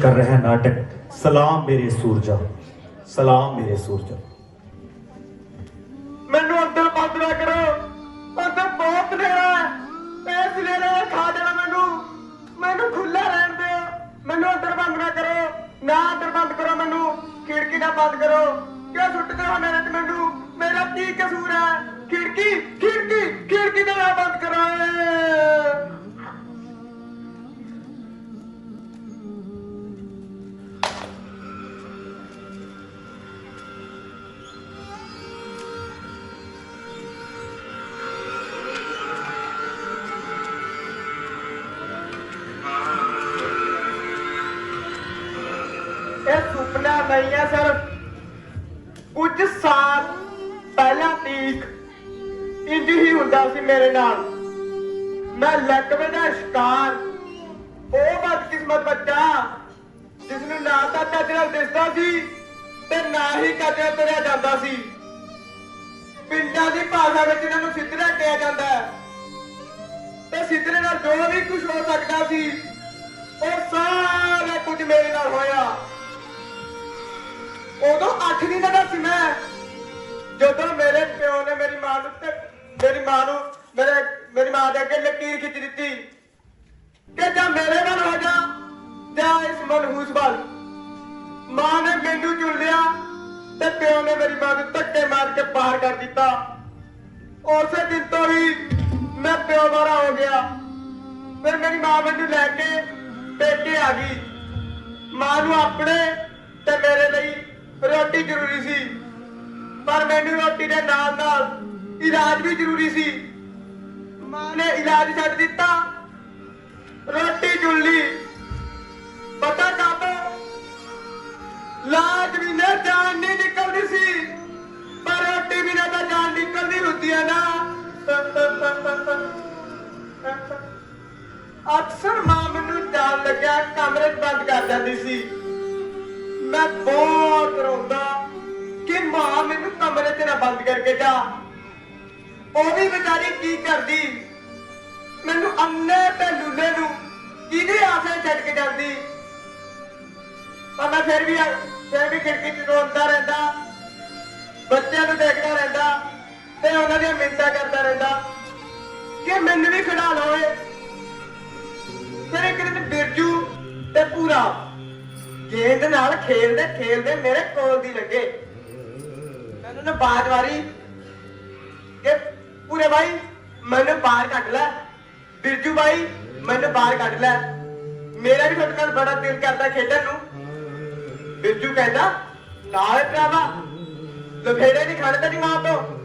ਕਰ ਰਿਹਾ ਹੈ ਨਾਟਕ। ਸਲਾਮ ਮੇਰੇ ਸੂਰਜਾ, ਸਲਾਮ ਮੇਰੇ ਸੂਰਜਾ। ਮੈਨੂੰ ਅੰਦਰ ਬੰਦ ਨਾ ਕਰੋ। ਅੰਦਰ ਬਹੁਤ ਨੇੜਾ ਹੈ। ਇਸ ਨੇੜੇ ਖਾ ਦੇਣਾ ਮੈਨੂੰ। ਮੈਨੂੰ ਖੁੱਲਾ ਰਹਿਣ ਦਿਓ। ਮੈਨੂੰ ਅੰਦਰ ਬੰਦ ਨਾ ਕਰੋ। ਨਾ ਅੰਦਰ ਬੰਦ ਕਰੋ ਮੈਨੂੰ। ਖਿੜਕੀ ਨਾ ਬੰਦ ਕਰੋ। ਕਿਉਂ ਸੁੱਟਦੇ ਹੋ ਮੇਰੇ ਤੇ ਮੈਨੂੰ? ਮੇਰਾ ਕੀ ਕਸੂਰ ਹੈ? ਖਿੜਕੀ ਖਿੜਕੀ ਖਿੜਕੀ ਨਾ ਬੰਦ ਕਰੋ ਉਹ ਬੱਚਾ ਜਿਸ ਨੂੰ ਨਾ ਤਾਂ ਚੱਜ ਨਾਲ ਦਿਸਦਾ ਸੀ ਤੇ ਨਾ ਹੀ ਕਦੇ ਤੁਰਿਆ ਜਾਂਦਾ ਸੀ। ਪਿੰਡਾਂ ਦੀ ਭਾਸ਼ਾ ਵਿੱਚ ਇਹਨਾਂ ਨੂੰ ਸਿੱਧਰਾ ਕਿਹਾ ਜਾਂਦਾ ਹੈ। ਤੇ ਸਿੱਧਰੇ ਨਾਲ ਜੋ ਵੀ ਕੁਝ ਹੋ ਸਕਦਾ ਸੀ, ਉਹ ਸਾਰਾ ਕੁਝ ਮੇਰੇ ਨਾਲ ਹੋਇਆ। ਉਦੋਂ 8 ਦਿਨਾਂ ਦਾ ਸੀ ਮੈਂ ਜਦੋਂ ਮੇਰੇ ਪਿਓ ਨੇ ਮੇਰੀ ਮਾਂ ਨੂੰ ਤੇ ਮੇਰੀ ਮਾਂ ਨੂੰ ਮੇਰੇ ਮੇਰੀ ਮਾਂ ਦੇ ਅੱਗੇ ਲਕੀਰ ਖਿੱਚ ਪਿਓ ਨੂੰ ਧੱਕੇ ਮਾਰ ਕੇ ਬਾਹਰ ਕਰ ਦਿੱਤਾ। ਉਸੇ ਦਿਨ ਤੋਂ ਹੀ ਮੈਂ ਪਿਓ ਵਾਲਾ ਹੋ ਗਿਆ। ਫਿਰ ਮੇਰੀ ਮਾਂ ਮੈਨੂੰ ਲੈ ਕੇ ਪੇਕੇ ਆ ਗਈ। ਮਾਂ ਨੂੰ ਆਪਣੇ ਤੇ ਮੇਰੇ ਲਈ ਰੋਟੀ ਜ਼ਰੂਰੀ ਸੀ। ਪਰ ਮੈਨੂੰ ਰੋਟੀ ਦੇ ਨਾਲ ਨਾਲ ਇਲਾਜ ਵੀ ਜ਼ਰੂਰੀ ਸੀ। ਮਾਂ ਨੇ ਇਲਾਜ ਛੱਡ ਦਿੱਤਾ। ਰੋਟੀ ਚੁਣ ਪਤਾ ਕਾਬੋ ਲਾਜ ਵੀ ਨਾ ਨਿਕਲਦੀ ਨਾ। ਅਕਸਰ ਮਾਂ ਮੈਨੂੰ ਜਾਣ ਲੱਗਿਆ ਕਮਰੇ 'ਚ ਬੰਦ ਕਰ ਦਿੰਦੀ ਸੀ। ਮੈਂ ਬਹੁਤ ਰੋਂਦਾ ਕਿ ਮਾਂ ਮੈਨੂੰ ਕਮਰੇ 'ਚ ਨਾ ਬੰਦ ਕਰਕੇ ਜਾ। ਉਹ ਵੀ ਵਿਚਾਰੀ ਕੀ ਕਰਦੀ? ਮੈਨੂੰ ਅੰਨੇ ਤੇ ਲੁੱਲੇ ਨੂੰ ਕਿਹਦੇ ਆਸੇ ਛੱਡ ਕੇ ਜਾਂਦੀ? ਪਰ ਮੈਂ ਫਿਰ ਵੀ ਫਿਰ ਵੀ ਖਿੜਕੀ 'ਚ ਰੋਂਦਾ ਰਹਿੰਦਾ। ਬੱਚਿਆਂ ਨੂੰ ਦੇਖਦਾ ਰਹਿੰਦਾ। ਤੇ ਉਹਨਾਂ ਦੀਆਂ ਮਿੰਤਾਂ ਕਰਦਾ ਰਹਿੰਦਾ। ਕਿ ਮੈਨੂੰ ਵੀ ਖੜਾ ਲਓਏ, ਫਿਰ ਇੱਕ ਦਿਨ ਬਿਰਜੂ ਤੇ ਪੂਰਾ ਗੇਂਦ ਨਾਲ ਖੇਲਦੇ ਖੇਲਦੇ ਮੇਰੇ ਕੋਲ ਦੀ ਲੱਗੇ। ਮੈਨੂੰ ਨਾ ਬਾਜ ਮਾਰੀ ਕਿ ਪੂਰੇ ਭਾਈ ਮੈਨੂੰ ਬਾਹਰ ਕੱਢ ਲੈ। ਬਿਰਜੂ ਭਾਈ ਮੈਨੂੰ ਬਾਹਰ ਕੱਢ ਲੈ। ਮੇਰਾ ਵੀ ਤੁਹਾਡੇ ਨਾਲ ਬੜਾ ਦਿਲ ਕਰਦਾ ਖੇਡਣ ਨੂੰ। ਬਿਰਜੂ ਕਹਿੰਦਾ, ਨਾਲ ਭਰਾਵਾ ਲਫੇੜੇ ਨਹੀਂ ਖਾਣੇ ਤੇਰੀ ਮਾਂ ਤੋਂ।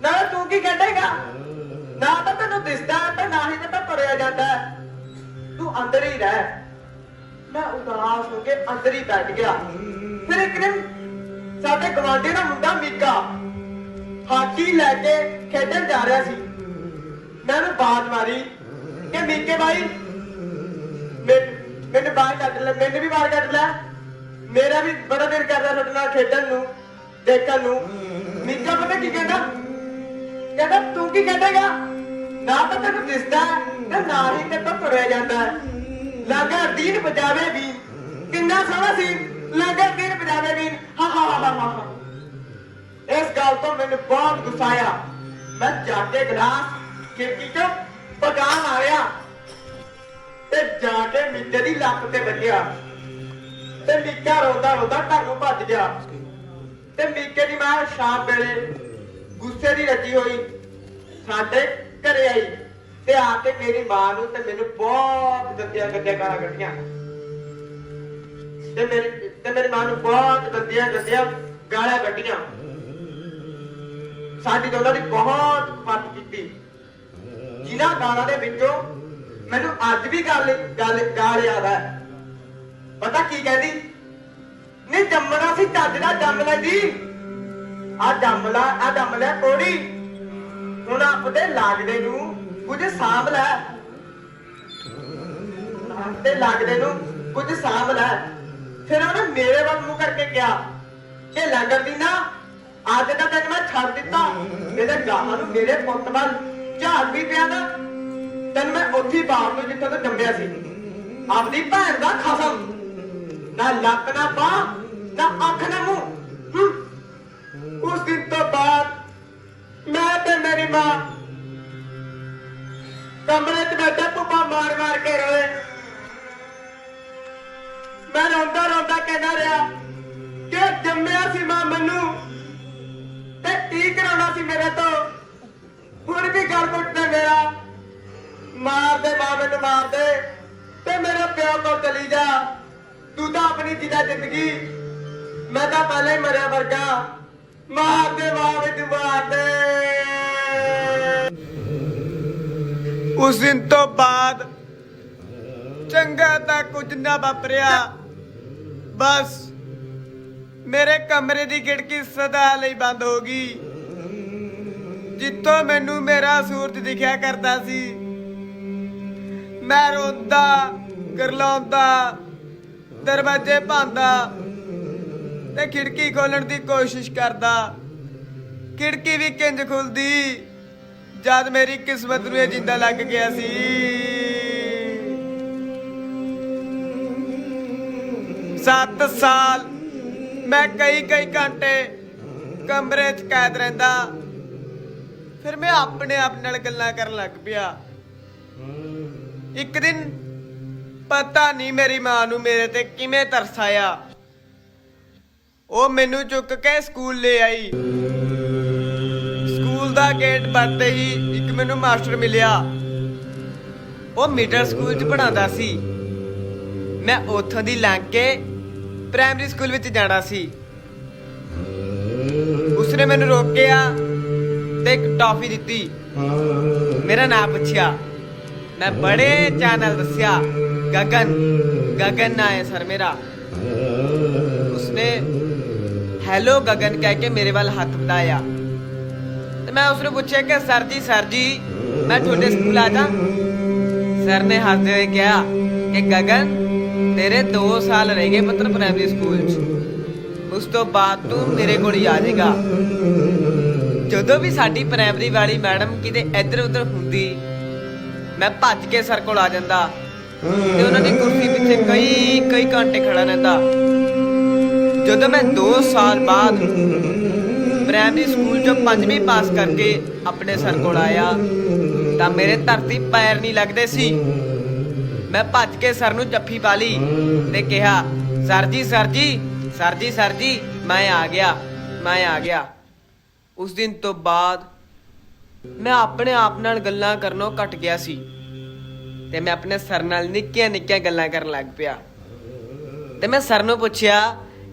ਨਾ ਤੂੰ ਕੀ ਖੇਡੇਗਾ ਨਾ ਤਾਂ ਤੈਨੂੰ ਦਿਸਦਾ ਤੇ ਨਾ ਹੀ ਤਾਂ ਤੁਰਿਆ ਜਾਂਦਾ ਤੂੰ ਅੰਦਰ ਹੀ ਰਹਿ। ਮੈਂ ਉਦਾਸ ਹੋ ਕੇ ਅੰਦਰ ਹੀ ਬੈਠ ਗਿਆ। ਫਿਰ ਇੱਕ ਦਿਨ ਸਾਡੇ ਗਵਾਂਢੀ ਦਾ ਮੁੰਡਾ ਮੀਕਾ ਹਾਕੀ ਲੈ ਕੇ ਖੇਡਣ ਜਾ ਰਿਹਾ ਸੀ। ਮੈਂ ਉਹਨੂੰ ਬਾਤ ਮਾਰੀ ਕਿ ਮੀਕੇ ਭਾਈ ਮੈਨੂੰ ਬਾਹਰ ਕੱਢ ਲੈ, ਮੈਨੂੰ ਵੀ ਬਾਹਰ ਕੱਢ ਲੈ। ਮੇਰਾ ਵੀ ਬੜਾ ਦਿਲ ਕਰਦਾ ਤੁਹਾਡੇ ਨਾਲ ਖੇਡਣ ਨੂੰ, ਦੇਖਣ ਨੂੰ। ਮੀਕਾ ਪਤਾ ਕੀ ਕਹਿੰਦਾ? ਕਹਿੰਦਾ, ਤੂੰ ਕੀ ਕਹਿੰਦੇਗਾ? ਨਾ ਤਾਂ ਤੈਨੂੰ ਦਿਸਦਾ ਤੇ ਨਾ ਹੀ ਤੇ ਤੋਂ ਤੁਰਿਆ ਜਾਂਦਾ। ਹੈ। ਦੀਨ ਬਜਾਵੇ ਵੀ। ਕਿੰਨਾ ਸੋਹਣਾ ਸੀ। ਲਾਗਾ ਦੀਨ ਬਜਾਵੇ ਵੀ। ਹਾ ਹਾ ਹਾ ਹਾ ਇਸ ਗੱਲ ਤੋਂ ਮੈਨੂੰ ਬਹੁਤ ਗੁੱਸਾ ਆਇਆ। ਮੈਂ ਜਾ ਕੇ ਗਲਾਸ ਖਿੜਕੀ ਚੋਂ ਪਕਾ ਮਾਰਿਆ ਤੇ ਜਾ ਕੇ ਮਿੱਟੇ ਦੀ ਲੱਤ ਤੇ ਵੱਜਿਆ ਤੇ ਮੀਕਾ ਰੋਦਾ ਰੋਦਾ ਘਰ ਨੂੰ ਭੱਜ ਗਿਆ। ਤੇ ਮੀਕੇ ਦੀ ਮਾਂ ਸ਼ਾਮ ਵੇਲੇ ਗੁੱਸੇ ਦੀ ਰੱਜੀ ਹੋਈ। ਸਾਡੇ ਘਰੇ ਆਈ ਤੇ ਆ ਕੇ ਮੇਰੀ ਮਾਂ ਨੂੰ ਤੇ ਮੈਨੂੰ ਬਹੁਤ ਗੰਦੀਆਂ ਗੰਦੀਆਂ ਗਾਲਾਂ ਕੱਢੀਆਂ। ਤੇ ਮੇਰੀ ਤੇ ਮੇਰੀ ਮਾਂ ਨੂੰ ਬਹੁਤ ਗੰਦੀਆਂ ਗੰਦੀਆਂ ਗਾਲਾਂ ਕੱਢੀਆਂ। ਸਾਡੀ ਦੋਨਾਂ ਦੀ ਬਹੁਤ ਮੱਤ ਕੀਤੀ। ਜਿਨ੍ਹਾਂ ਗਾਲਾਂ ਦੇ ਵਿੱਚੋਂ ਮੈਨੂੰ ਅੱਜ ਵੀ ਗੱਲ ਗੱਲ ਗਾਲ ਯਾਦ ਹੈ। ਪਤਾ ਕੀ ਕਹਿੰਦੀ? ਨਹੀਂ ਜੰਮਣਾ ਸੀ, ਚੱਜ ਦਾ ਜੰਮ ਜੀ ਆ ਜੰਮ ਆ ਜੰਮ ਲੈ ਕੋੜੀ ਹੁਣ ਆਪਦੇ ਲਾਗਦੇ ਨੂੰ, ਕੁਝ ਸਾਂਭ ਲੈ। ਤੇ ਲਾਗਦੇ ਨੂੰ, ਕੁਝ ਸਾਂਭ ਲੈ। ਫਿਰ ਉਹਨੇ ਮੇਰੇ ਵੱਲ ਮੂੰਹ ਕਰਕੇ ਕਿਹਾ ਕਿ ਲੰਗਰ ਦੀ ਨਾ, ਅੱਜ ਦਾ ਤੈਨੂੰ ਮੈਂ ਛੱਡ ਦਿੱਤਾ। ਇਹਦੇ ਗਾਹਾਂ ਨੂੰ ਮੇਰੇ ਪੁੱਤ ਵੱਲ ਝਾੜ ਵੀ ਪਿਆ ਨਾ, ਤੈਨੂੰ ਮੈਂ ਉੱਥੇ ਬਾਹਰ ਤੋਂ ਜਿੱਥੇ ਤੋਂ ਜੰਮਿਆ ਸੀ। ਆਪਦੀ ਭੈਣ ਦਾ ਖਸਮ। ਨਾ ਲੱਕ ਨਾ ਬਾਹ, ਨਾ ਅੱਖ ਨਾ ਮੂੰਹ। ਉਸ ਦਿਨ ਤੋਂ ਬਾਅਦ ਮੈਂ ਤੇ ਮੇਰੀ ਮਾਂ ਕਮਰੇ 'ਚ ਬੈਠੇ ਪੁੱਪਾ ਮਾਰ ਮਾਰ ਕੇ ਰੋਏ। ਮੈਂ ਰੋਂਦਾ ਰੋਂਦਾ ਕਹਿੰਦਾ ਰਿਹਾ ਕਿ ਜੰਮਿਆ ਸੀ ਮਾਂ ਮੈਨੂੰ ਤੇ ਕੀ ਕਰਾਉਣਾ ਸੀ ਮੇਰੇ ਤੋਂ। ਹੁਣ ਵੀ ਗੱਲ ਕੁੱਟਦਾ ਮੇਰਾ ਮਾਰਦੇ ਮਾਂ ਮੈਨੂੰ ਮਾਰਦੇ ਤੇ ਮੇਰੇ ਪਿਓ ਕੋਲ ਚਲੀ ਜਾ। ਤੂੰ ਤਾਂ ਆਪਣੀ ਜਿਦਾ ਜ਼ਿੰਦਗੀ, ਮੈਂ ਤਾਂ ਪਹਿਲਾਂ ਹੀ ਮਰਿਆ ਵਰਗਾ। ਮਾਰ ਦੇ ਮਾਂ ਮੈਨੂੰ ਮਾਰ ਦੇ। ਉਸ ਦਿਨ ਤੋਂ ਬਾਅਦ ਚੰਗਾ ਤਾਂ ਕੁਝ ਨਾ ਵਾਪਰਿਆ। ਬਸ ਮੇਰੇ ਕਮਰੇ ਦੀ ਖਿੜਕੀ ਸਦਾ ਲਈ ਬੰਦ ਹੋ ਗਈ। ਜਿੱਥੋਂ ਮੈਨੂੰ ਮੇਰਾ ਸੂਰਜ ਦਿਖਿਆ ਕਰਦਾ ਸੀ। ਮੈਂ ਰੋਂਦਾ, ਗਰਲਾਉਂਦਾ, ਦਰਵਾਜ਼ੇ ਭਾਂਦਾ ਤੇ ਖਿੜਕੀ ਖੋਲਣ ਦੀ ਕੋਸ਼ਿਸ਼ ਕਰਦਾ। ਖਿੜਕੀ ਵੀ ਕਿੰਜ ਖੁੱਲਦੀ? ਜਦ ਮੇਰੀ ਕਿਸਮਤ ਨੂੰ ਇਹ ਜਿੰਦਾ ਲੱਗ ਗਿਆ ਸੀ। ਸੱਤ ਸਾਲ ਮੈਂ ਕਈ ਕਈ ਘੰਟੇ ਕਮਰੇ 'ਚ ਕੈਦ ਰਹਿੰਦਾ। ਫਿਰ ਮੈਂ ਆਪਣੇ ਆਪ ਨਾਲ ਗੱਲਾਂ ਕਰਨ ਲੱਗ ਪਿਆ। ਇੱਕ ਦਿਨ ਪਤਾ ਨਹੀਂ ਮੇਰੀ ਮਾਂ ਨੂੰ ਮੇਰੇ ਤੇ ਕਿਵੇਂ ਤਰਸ ਆਇਆ ਉਹ ਮੈਨੂੰ ਚੁੱਕ ਕੇ ਸਕੂਲ ਲੈ ਆਈ। ਸਕੂਲ ਦਾ ਗੇਟ ਬੰਦੇ ਹੀ ਇੱਕ ਮੈਨੂੰ ਮਾਸਟਰ ਮਿਲਿਆ। ਉਹ ਮਿਡਲ ਸਕੂਲ 'ਚ ਪੜਾਉਂਦਾ ਸੀ। ਮੈਂ ਉੱਥੋਂ ਦੀ ਲੰਘ ਕੇ ਪ੍ਰਾਇਮਰੀ ਸਕੂਲ ਵਿੱਚ ਜਾਣਾ ਸੀ। ਉਸਨੇ ਮੈਨੂੰ ਰੋਕਿਆ ਤੇ ਇੱਕ ਟਾਫੀ ਦਿੱਤੀ। ਮੇਰਾ ਨਾਮ ਪੁੱਛਿਆ। ਮੈਂ ਬੜੇ ਚੈਨਲ ਦੱਸਿਆ, ਗਗਨ ਗਗਨ ਨਾ ਹੈ ਸਰ ਮੇਰਾ। ਉਸਨੇ ਹੈਲੋ ਗਗਨ ਕਹਿ ਕੇ ਮੇਰੇ ਵੱਲ ਹੱਥ ਵਧਾਇਆ। ਤੇ ਮੈਂ ਉਸਨੂੰ ਪੁੱਛਿਆ ਕਿ, ਸਰ ਜੀ ਸਰ ਜੀ, ਮੈਂ ਤੁਹਾਡੇ ਸਕੂਲ ਆ ਜਾ। ਸਰ ਨੇ ਹੱਸਦੇ ਹੋਏ ਕਿਹਾ ਕਿ, ਗਗਨ, ਤੇਰੇ 2 ਸਾਲ ਰਹਿ ਗਏ ਪੁੱਤਰ ਪ੍ਰਾਇਮਰੀ ਸਕੂਲ 'ਚ। ਉਸ ਤੋਂ ਬਾਅਦ ਤੂੰ ਮੇਰੇ ਕੋਲ ਹੀ ਆ ਜਾਏਗਾ। ਜਦੋਂ ਵੀ ਸਾਡੀ ਪ੍ਰਾਇਮਰੀ ਵਾਲੀ ਮੈਡਮ ਕਿਤੇ ਇੱਧਰ ਉੱਧਰ ਹੁੰਦੀ, ਮੈਂ ਭੱਜ ਕੇ ਸਰ ਕੋਲ ਆ ਜਾਂਦਾ। ਤੇ ਉਹਨਾਂ ਦੀ ਕੁਰਸੀ ਪਿੱਛੇ ਕਈ ਕਈ ਘੰਟੇ ਖੜਾ ਰਹਿੰਦਾ। ਜਦੋਂ ਮੈਂ 2 ਸਾਲ ਬਾਅਦ ਪ੍ਰਾਇਮਰੀ ਸਕੂਲ ਚੋਂ ਪੰਜਵੀਂ ਪਾਸ ਕਰਕੇ ਆਪਣੇ ਸਰ ਕੋਲ ਆਇਆ, ਤਾਂ ਮੇਰੇ ਧਰਤੀ ਪੈਰ ਨਹੀਂ ਲੱਗਦੇ ਸੀ। ਮੈਂ ਭੱਜ ਕੇ ਸਰ ਨੂੰ ਜੱਫੀ ਪਾ ਲਈ ਤੇ ਕਿਹਾ ਸਰ ਜੀ ਸਰ ਜੀ ਸਰ ਜੀ ਸਰ ਜੀ, ਮੈਂ ਆ ਗਿਆ, ਮੈਂ ਆ ਗਿਆ। ਉਸ ਦਿਨ ਤੋਂ ਬਾਅਦ ਮੈਂ ਆਪਣੇ ਆਪ ਨਾਲ ਗੱਲਾਂ ਕਰਨੋਂ ਘਟ ਗਿਆ ਸੀ ਤੇ ਮੈਂ ਆਪਣੇ ਸਰ ਨਾਲ ਨਿੱਕੀਆਂ ਨਿੱਕੀਆਂ ਗੱਲਾਂ ਕਰਨ ਲੱਗ ਪਿਆ। ਤੇ ਮੈਂ ਸਰ ਨੂੰ ਪੁੱਛਿਆ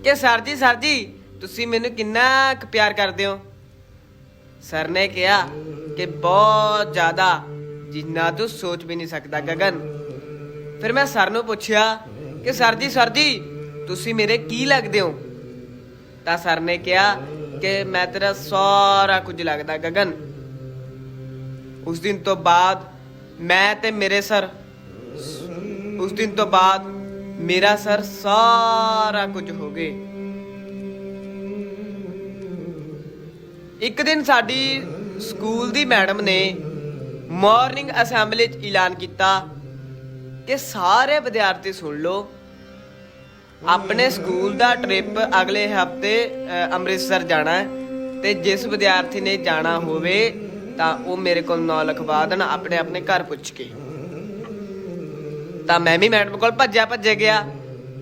ਕਿ ਸਰ ਜੀ ਸਰ ਜੀ, ਤੁਸੀਂ ਮੈਨੂੰ ਕਿੰਨਾ ਕੁ ਪਿਆਰ ਕਰਦੇ ਹੋ? ਸਰ ਨੇ ਕਿਹਾ ਕਿ ਬਹੁਤ ਜ਼ਿਆਦਾ, ਜਿੰਨਾ ਤੂੰ ਸੋਚ ਵੀ ਨਹੀਂ ਸਕਦਾ ਗਗਨ। ਫਿਰ ਮੈਂ ਸਰ ਨੂੰ ਪੁੱਛਿਆ ਕਿ ਸਰ ਜੀ ਸਰ ਜੀ, ਤੁਸੀਂ ਮੇਰੇ ਕੀ ਲੱਗਦੇ ਹੋ? ਤਾਂ ਸਰ ਨੇ ਕਿਹਾ ਕਿ ਮੈਂ ਤੇਰਾ ਸਾਰਾ ਕੁਝ ਲੱਗਦਾ ਗਗਨ। ਉਸ ਦਿਨ ਤੋਂ ਬਾਅਦ ਮੈਂ ਤੇ ਮੇਰੇ ਸਰ, ਉਸ ਦਿਨ ਤੋਂ ਬਾਅਦ ਮੇਰਾ ਸਰ ਸਾਰਾ ਕੁਝ ਹੋ ਗਏ। ਇੱਕ ਦਿਨ ਸਾਡੀ ਸਕੂਲ ਦੀ ਮੈਡਮ ਨੇ ਮਾਰਨਿੰਗ ਅਸੈਂਬਲੀ 'ਚ ਐਲਾਨ ਕੀਤਾ ਕਿ ਸਾਰੇ ਵਿਦਿਆਰਥੀ ਸੁਣ ਲਓ। ਆਪਣੇ ਸਕੂਲ ਦਾ ਟ੍ਰਿਪ ਅਗਲੇ ਹਫ਼ਤੇ ਅੰਮ੍ਰਿਤਸਰ ਜਾਣਾ ਹੈ ਤੇ ਜਿਸ ਵਿਦਿਆਰਥੀ ਨੇ ਜਾਣਾ ਹੋਵੇ ਤਾਂ ਉਹ ਮੇਰੇ ਕੋਲ ਨਾਂ ਲਿਖਵਾ ਦੇਣ ਆਪਣੇ ਆਪਣੇ ਘਰ ਪੁੱਛ ਕੇ। ਤਾਂ ਮੈਂ ਵੀ ਮੈਡਮ ਕੋਲ ਭੱਜਿਆ ਭੱਜੇ ਗਿਆ।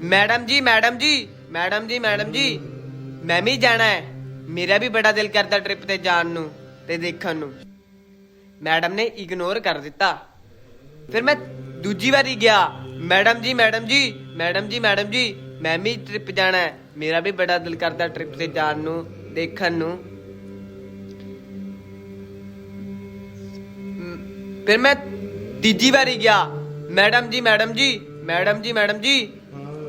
ਮੈਡਮ ਜੀ ਮੈਡਮ ਜੀ ਮੈਡਮ ਜੀ ਮੈਡਮ ਜੀ, ਮੈਂ ਵੀ ਜਾਣਾ ਹੈ। ਮੇਰਾ ਵੀ ਬੜਾ ਦਿਲ ਕਰਦਾ ਟ੍ਰਿਪ ਤੇ ਜਾਣ ਨੂੰ ਤੇ ਦੇਖਣ ਨੂੰ। ਮੈਡਮ ਨੇ ਇਗਨੋਰ ਕਰ ਦਿੱਤਾ। ਫਿਰ ਮੈਂ ਦੂਜੀ ਵਾਰੀ ਗਿਆ। ਮੈਡਮ ਜੀ ਮੈਡਮ ਜੀ ਮੈਡਮ ਜੀ ਮੈਡਮ ਜੀ, ਮੈਂ ਵੀ ਟ੍ਰਿਪ ਜਾਣਾ ਹੈ। ਮੇਰਾ ਵੀ ਬੜਾ ਦਿਲ ਕਰਦਾ ਟ੍ਰਿਪ ਤੇ ਜਾਣ ਨੂੰ, ਦੇਖਣ ਨੂੰ। ਫਿਰ ਮੈਂ ਤੀਜੀ ਵਾਰੀ ਗਿਆ। ਮੈਡਮ ਜੀ ਮੈਡਮ ਜੀ ਮੈਡਮ ਜੀ ਮੈਡਮ ਜੀ,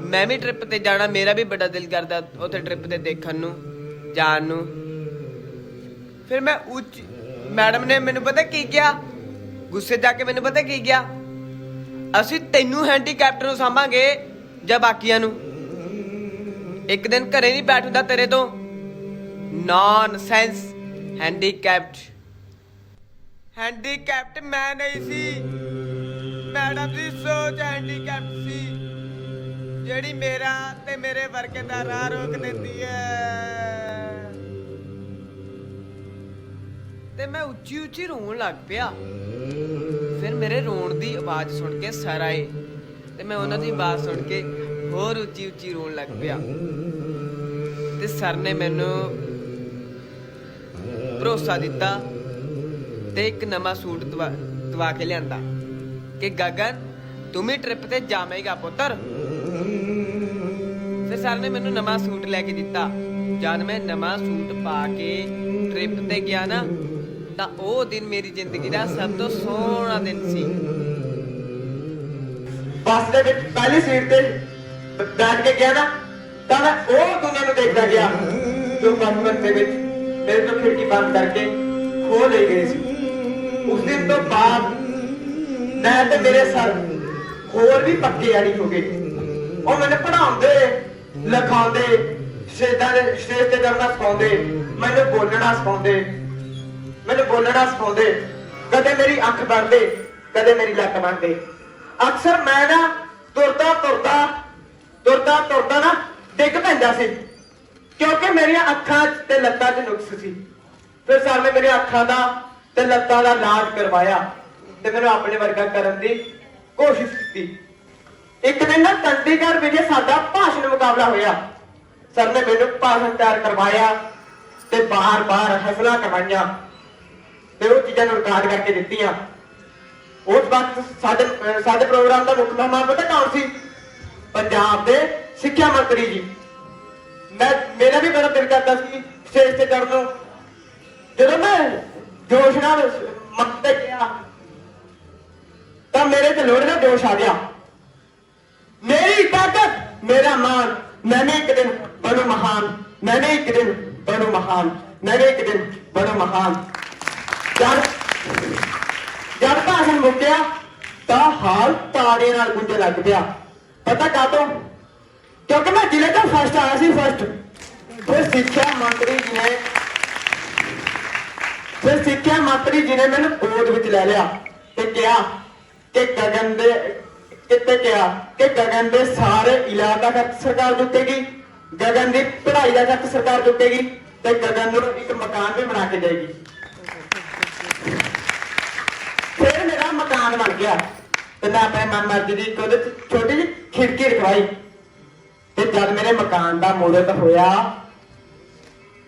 ਮੈਂ ਵੀ ਟ੍ਰਿਪ ਤੇ ਜਾਣਾ, ਮੇਰਾ ਵੀ ਬੜਾ ਦਿਲ ਕਰਦਾ ਉੱਥੇ ਟ੍ਰਿਪ ਤੇ ਦੇਖਣ ਨੂੰ, ਜਾਣ ਨੂੰ। ਫਿਰ ਮੈਂ ਉੱਚ, ਮੈਡਮ ਨੇ ਮੈਨੂੰ ਪਤਾ ਕੀ ਕਿਹਾ? ਗੁੱਸੇ ਜਾ ਕੇ ਮੈਨੂੰ ਪਤਾ ਕੀ ਕਿਹਾ? ਅਸੀਂ ਤੈਨੂੰ ਹੈਂਡੀਕੈਪਟ ਨੂੰ ਸਾਂਭਾਂਗੇ, ਜਾਂ ਬਾਕੀਆਂ ਨੂੰ? ਇੱਕ ਦਿਨ ਘਰੇ ਨਹੀਂ ਬੈਠ ਹੁੰਦਾ ਤੇਰੇ ਤੋਂ। ਨੌਨਸੈਂਸ ਹੈਂਡੀਕੈਪਟ ਹੈਂਡੀਕੈਪਟ ਮੈਂ ਨਹੀਂ ਸੀ। ਮੈਡਮ ਦੀ ਸੋਚ ਹੈਂਡੀਕੈਪਟ ਸੀ। ਜਿਹੜੀ ਮੇਰਾ ਤੇ ਮੇਰੇ ਵਰਗੇ ਦਾ ਰਾਹ ਰੋਕ ਦਿੰਦੀ ਹੈ ਤੇ ਮੈਂ ਉੱਚੀ ਉੱਚੀ ਰੋਣ ਲੱਗ ਪਿਆ। ਫਿਰ ਮੇਰੇ ਰੋਣ ਦੀ ਆਵਾਜ਼ ਸੁਣ ਕੇ ਸਰ ਆਏ। ਤੇ ਮੈਂ ਉਹਨਾਂ ਦੀ ਆਵਾਜ਼ ਸੁਣ ਕੇ ਹੋਰ ਉੱਚੀ ਉੱਚੀ ਰੋਣ ਲੱਗ ਪਿਆ। ਤੇ ਸਰ ਨੇ ਮੈਨੂੰ ਭਰੋਸਾ ਦਿੱਤਾ ਤੇ ਇੱਕ ਨਵਾਂ ਸੂਟ ਦਵਾ ਦਵਾ ਕੇ ਲਿਆਂਦਾ। ਕਿ ਗਗਨ, ਤੂੰ ਵੀ ਟ੍ਰਿਪ ਤੇ ਜਾਵੇਂਗਾ ਪੁੱਤਰ। ਫਿਰ ਸਰ ਨੇ ਮੈਨੂੰ ਨਵਾਂ ਸੂਟ ਲੈ ਕੇ ਦਿੱਤਾ। ਜਦ ਮੈਂ ਨਵਾਂ ਸੂਟ ਪਾ ਕੇ ਟ੍ਰਿਪ ਤੇ ਗਿਆ ਨਾ, ਤਾਂ ਉਹ ਦਿਨ ਮੇਰੀ ਜ਼ਿੰਦਗੀ ਦਾ ਸਭ ਤੋਂ ਸੋਹਣਾ ਦਿਨ ਸੀ। ਬੱਸ ਦੇ ਵਿੱਚ ਪਹਿਲੀ ਸੀਟ ਤੇ ਬੈਠ ਕੇ ਗਿਆ ਨਾ, ਤਾਂ ਮੈਂ ਉਹ ਦੁਨੀਆ ਨੂੰ ਦੇਖਦਾ ਗਿਆ, ਜੋ ਬਚਪਨ ਦੇ ਵਿੱਚ ਮੇਰੇ ਤੋਂ ਖਿੜਕੀ ਬੰਦ ਕਰਕੇ ਖੋ ਲਈ ਗਈ ਸੀ। ਉਸ ਦਿਨ ਤੋਂ ਬਾਅਦ ਮੈਂ ਤੇ ਮੇਰੇ ਸਰ ਹੋਰ ਵੀ ਪੱਕੇ ਆੜੀ ਹੋ ਗਏ। ਉਹ ਮੈਨੂੰ ਪੜਾਉਂਦੇ ਲਿਖਾਉਂਦੇ ਸਟੇਜਾਂ ਦੇ ਸਟੇਜ ਤੇ ਕਰਨਾ ਸਿਖਾਉਂਦੇ, ਮੈਨੂੰ ਬੋਲਣਾ ਸਿਖਾਉਂਦੇ, ਮੈਨੂੰ ਬੋਲਣਾ ਸਿਖਾਉਂਦੇ। ਕਦੇ ਮੇਰੀ ਅੱਖ ਬਣਦੇ, ਕਦੇ ਮੇਰੀ ਲੱਤ ਬਣਦੇ। ਅਕਸਰ ਮੈਂ ਨਾ ਤੁਰਦਾ ਤੁਰਦਾ ਤੁਰਦਾ ਤੁਰਦਾ ਨਾ ਡਿੱਗ ਪੈਂਦਾ ਸੀ। ਕਿਉਂਕਿ ਮੇਰੀਆਂ ਅੱਖਾਂ 'ਚ ਤੇ ਲੱਤਾਂ 'ਚ ਨੁਕਸ ਸੀ। ਫਿਰ ਸਰ ਨੇ ਮੇਰੀਆਂ ਅੱਖਾਂ ਦਾ ਤੇ ਲੱਤਾਂ ਦਾ ਇਲਾਜ ਕਰਵਾਇਆ। ਤੇ ਮੈਨੂੰ ਆਪਣੇ ਵਰਗਾ ਕਰਨ ਦੀ ਕੋਸ਼ਿਸ਼ ਕੀਤੀ। ਇੱਕ ਦਿਨ ਨਾ ਚੰਡੀਗੜ੍ਹ ਵਿਖੇ ਸਾਡਾ ਭਾਸ਼ਣ ਮੁਕਾਬਲਾ ਹੋਇਆ। ਸਰ ਨੇ ਮੈਨੂੰ ਭਾਸ਼ਣ ਤਿਆਰ ਕਰਵਾਇਆ ਤੇ ਬਾਰ-ਬਾਰ ਹਸਲਾ ਕਰਵਾਈਆਂ ਤੇ ਉਹ ਚੀਜ਼ਾਂ ਨੂੰ ਰਿਕਾਰਡ ਕਰਕੇ ਦਿੱਤੀਆਂ। ਉਸ ਵਕਤ ਸਾਡੇ ਸਾਡੇ ਪ੍ਰੋਗਰਾਮ ਦਾ ਮੁੱਖ ਮਹਿਮਾਨ ਪਤਾ ਕੌਣ ਸੀ? ਪੰਜਾਬ ਦੇ ਸਿੱਖਿਆ ਮੰਤਰੀ ਜੀ। ਮੈਂ, ਮੇਰਾ ਵੀ ਬੜਾ ਦਿਲ ਕਰਦਾ ਸੀ ਸਟੇਜ ਤੇ ਚੜ੍ਹਨ ਨੂੰ। ਜਦੋਂ ਮੈਂ ਜੋਸ਼ ਨਾਲ ਮੰਚ ਗਿਆ ਜੋਸ਼ ਆ ਗਿਆ। ਮੇਰੀ ਤਾਕਤ ਮੇਰਾ ਮਾਨ ਮੈਂ ਵੀ ਇੱਕ ਦਿਨ ਬਣੂ ਮਹਾਨ ਮੈਂ ਵੀ ਇੱਕ ਦਿਨ ਬਣੂ ਮਹਾਨ ਮੈਂ ਵੀ ਇੱਕ ਦਿਨ ਬਣੂ ਮਹਾਨ। ਜਦ ਜਦ ਭਾਸ਼ਣ ਮੁੱਕਿਆ, ਤਾਂ ਹਾਲ ਤਾੜੇ ਨਾਲ ਗੁੰਜਣ ਲੱਗ ਪਿਆ। ਪਤਾ ਕਾਤੋਂ ਕਿਉਂਕਿ ਮੈਂ ਜ਼ਿਲ੍ਹੇ ਤੋਂ ਫਸਟ ਆਇਆ ਸੀ ਫਸਟ ਫਿਰ ਸਿੱਖਿਆ ਮੰਤਰੀ ਜੀ ਨੇ ਫਿਰ ਸਿੱਖਿਆ ਮੰਤਰੀ ਜੀ ਨੇ ਮੈਨੂੰ ਗੋਦ ਵਿੱਚ ਲੈ ਲਿਆ ਤੇ ਕਿਹਾ ਕਿ ਗਗਨ ਦੇ ਕਿਤੇ ਕਿਹਾ? ਕਿ ਗਗਨ ਦੇ ਸਾਰੇ ਇਲਾਜ ਦਾ ਖਰਚ ਸਰਕਾਰ ਚੁੱਕੇਗੀ ਗਗਨ ਦੀ ਪੜ੍ਹਾਈ ਦਾ ਖਰਚ ਸਰਕਾਰ ਚੁੱਕੇਗੀ ਤੇ ਗਗਨ ਨੂੰ ਇੱਕ ਮਕਾਨ ਵੀ ਬਣਾ ਕੇ ਦੇਗੀ ਫਿਰ ਮੇਰਾ ਮਕਾਨ ਬਣ ਗਿਆ ਤੇ ਮੈਂ ਆਪਣੇ ਮਨ ਮਰਜ਼ੀ ਦੀ ਇੱਕ ਉਹਦੇ 'ਚ ਛੋਟੀ ਜਿਹੀ ਖਿੜਕੀ ਰਖਵਾਈ। ਤੇ ਜਦ ਮੇਰੇ ਮਕਾਨ ਦਾ ਮੂਰਤ ਹੋਇਆ,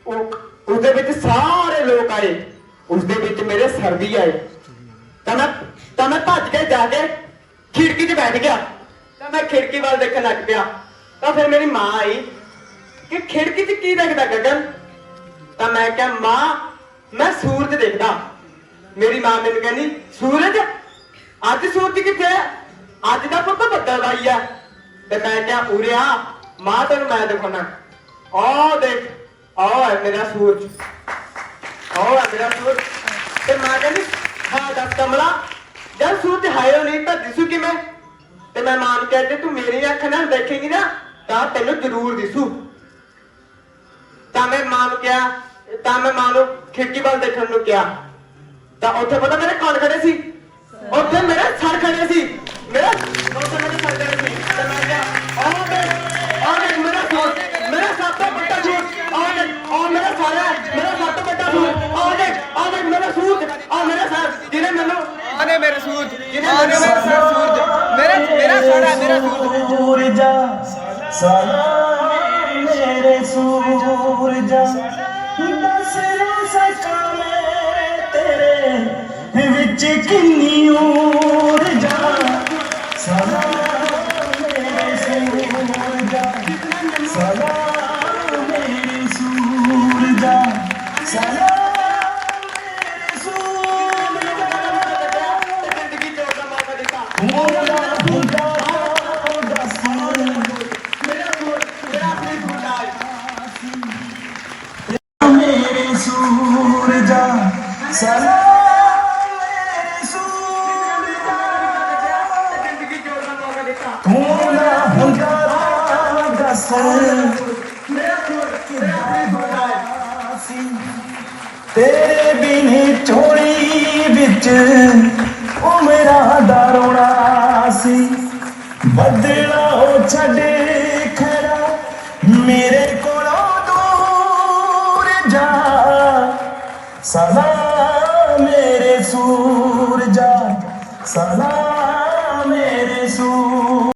ਉਹ ਉਹਦੇ ਵਿੱਚ ਸਾਰੇ ਲੋਕ ਆਏ। ਉਸ ਦੇ ਵਿੱਚ ਮੇਰੇ ਸਰ ਵੀ ਆਏ। ਤਾਂ ਮੈਂ ਤਾਂ ਮੈਂ ਭੱਜ ਕੇ ਜਾ ਕੇ ਖਿੜਕੀ 'ਚ ਬੈਠ ਗਿਆ। ਤਾਂ ਮੈਂ ਖਿੜਕੀ ਵੱਲ ਦੇਖਣ ਲੱਗ ਪਿਆ। ਤਾਂ ਫਿਰ ਮੇਰੀ ਮਾਂ ਆਈ ਕਿ ਖਿੜਕੀ 'ਚ ਕੀ ਦੇਖਦਾ ਗਗਨ? ਤਾਂ ਮੈਂ ਕਿਹਾ, ਮਾਂ, ਮੈਂ ਸੂਰਜ ਦੇਖਦਾ। ਮੇਰੀ ਮਾਂ ਮੈਨੂੰ ਕਹਿੰਦੀ, ਸੂਰਜ, ਅੱਜ ਸੂਰਜ ਕਿੱਥੇ ਹੈ? ਅੱਜ ਦਾ ਪੁੱਤ ਬੱਦਲ ਆਈ ਹੈ ਤੇ ਮੈਂ ਕਿਹਾ ਉਰੇ ਆ ਮਾਂ, ਤੈਨੂੰ ਮੈਂ ਦਿਖਾਉਣਾ। ਆਹ ਦੇਖ, ਆਹ ਹੈ ਮੇਰਾ ਸੂਰਜ। ਆਹ ਹੈ ਮੇਰਾ ਸੂਰਜ। ਤੇ ਮਾਂ ਕਹਿੰਦੀ, ਹਾਂ, ਦੱਸ ਕਮਲਾ ਜਦ ਸੂਰਜ ਹਾਇਓ ਨਹੀਂ ਤਾਂ ਦਿਸੂ ਕਿਵੇਂ? ਤੇ ਮੈਂ ਮਾਂ ਨੂੰ ਤੂੰ ਮੇਰੀ ਅੱਖ ਨਾਲ ਦੇਖੇਂਗੀ ਨਾ, ਤਾਂ ਤੈਨੂੰ ਜ਼ਰੂਰ ਦਿਸੂ। ਤਾਂ ਮੈਂ ਮਾਂ ਕਿਹਾ, ਤਾਂ ਮੈਂ ਮਾਂ ਨੂੰ ਖਿੜਕੀ ਵੱਲ ਦੇਖਣ ਨੂੰ ਕਿਹਾ। ਤਾਂ ਉੱਥੇ ਪਤਾ ਮੇਰੇ ਕੌਣ ਖੜੇ ਸੀ? ਉੱਥੇ ਮੇਰੇ ਸਰ ਖੜੇ ਸੀ। ਮੇਰਾ ਉੱਥੇ ਮੇਰੇ ਸਰ ਖੜੇ ਸੀ। ਤੇ ਮੈਂ ਕਿਹਾ, ਆਹ ਦੇ ਆਹ ਦੇ ਮੇਰਾ ਸੂਟ ਮੇਰਾ ਸਭ ਤੋਂ ਵੱਡਾ ਸੂਟ ਸਲਾਮ ਮੇਰੇ ਸੂਰਜਾ ਦੱਸ ਨਾ ਸਕਾਂ ਮੈਂ ਤੇਰੇ ਵਿੱਚ ਕਿੰਨੀ ਤੇਰੇ ਬਿਨੇ ਝੋਲੀ ਵਿੱਚ ਉਮਰਾਂ ਦਾ ਰੋਣਾ ਸੀ। ਬਦਲਾ ਉਹ ਛੱਡ ਖੜਾ ਮੇਰੇ